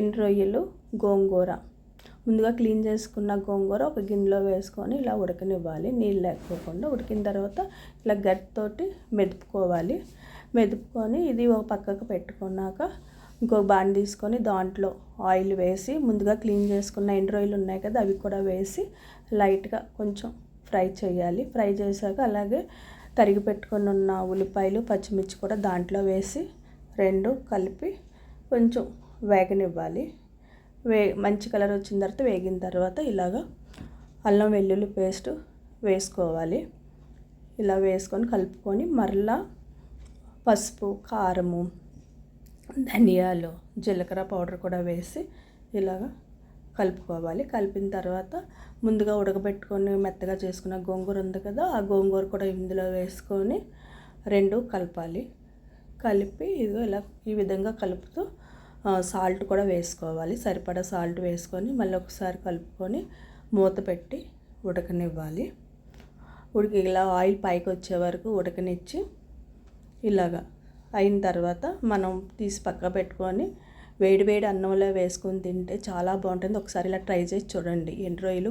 ఎండు రొయ్యలు గోంగూర. ముందుగా క్లీన్ చేసుకున్న గోంగూర ఒక గిన్నెలో వేసుకొని ఇలా ఉడకనివ్వాలి. నీళ్ళు లేకపోకుండా ఉడికిన తర్వాత ఇలా గట్టితోటి మెదుపుకోవాలి. మెదుపుకొని ఇది ఒక పక్కకు పెట్టుకున్నాక ఇంకో బాండ్ తీసుకొని దాంట్లో ఆయిల్ వేసి ముందుగా క్లీన్ చేసుకున్న ఎండు రొయ్యలు ఉన్నాయి కదా అవి కూడా వేసి లైట్గా కొంచెం ఫ్రై చేయాలి. ఫ్రై చేశాక అలాగే తరిగి పెట్టుకొని ఉన్న ఉల్లిపాయలు పచ్చిమిర్చి కూడా దాంట్లో వేసి రెండు కలిపి కొంచెం వేగనివ్వాలి. వే మంచి కలర్ వచ్చిన తర్వాత వేగిన తర్వాత ఇలాగ అల్లం వెల్లుల్లి పేస్ట్ వేసుకోవాలి. ఇలా వేసుకొని కలుపుకొని మరలా పసుపు కారము ధనియాలు జీలకర్ర పౌడర్ కూడా వేసి ఇలాగ కలుపుకోవాలి. కలిపిన తర్వాత ముందుగా ఉడకబెట్టుకొని మెత్తగా చేసుకున్న గోంగూర ఉంది కదా ఆ గోంగూర కూడా ఇందులో వేసుకొని రెండు కలపాలి. కలిపి ఇదిగో ఇలా ఈ విధంగా కలుపుతూ సాల్ట్ కూడా వేసుకోవాలి. సరిపడా సాల్ట్ వేసుకొని మళ్ళీ ఒకసారి కలుపుకొని మూత పెట్టి ఉడకనివ్వాలి. ఉడికి ఇలా ఆయిల్ పైకి వచ్చే వరకు ఉడకనిచ్చి ఇలాగా అయిన తర్వాత మనం తీసి పక్క పెట్టుకొని వేడి వేడి అన్నంలో వేసుకొని తింటే చాలా బాగుంటుంది. ఒకసారి ఇలా ట్రై చేసి చూడండి. ఎన్ని రోజులు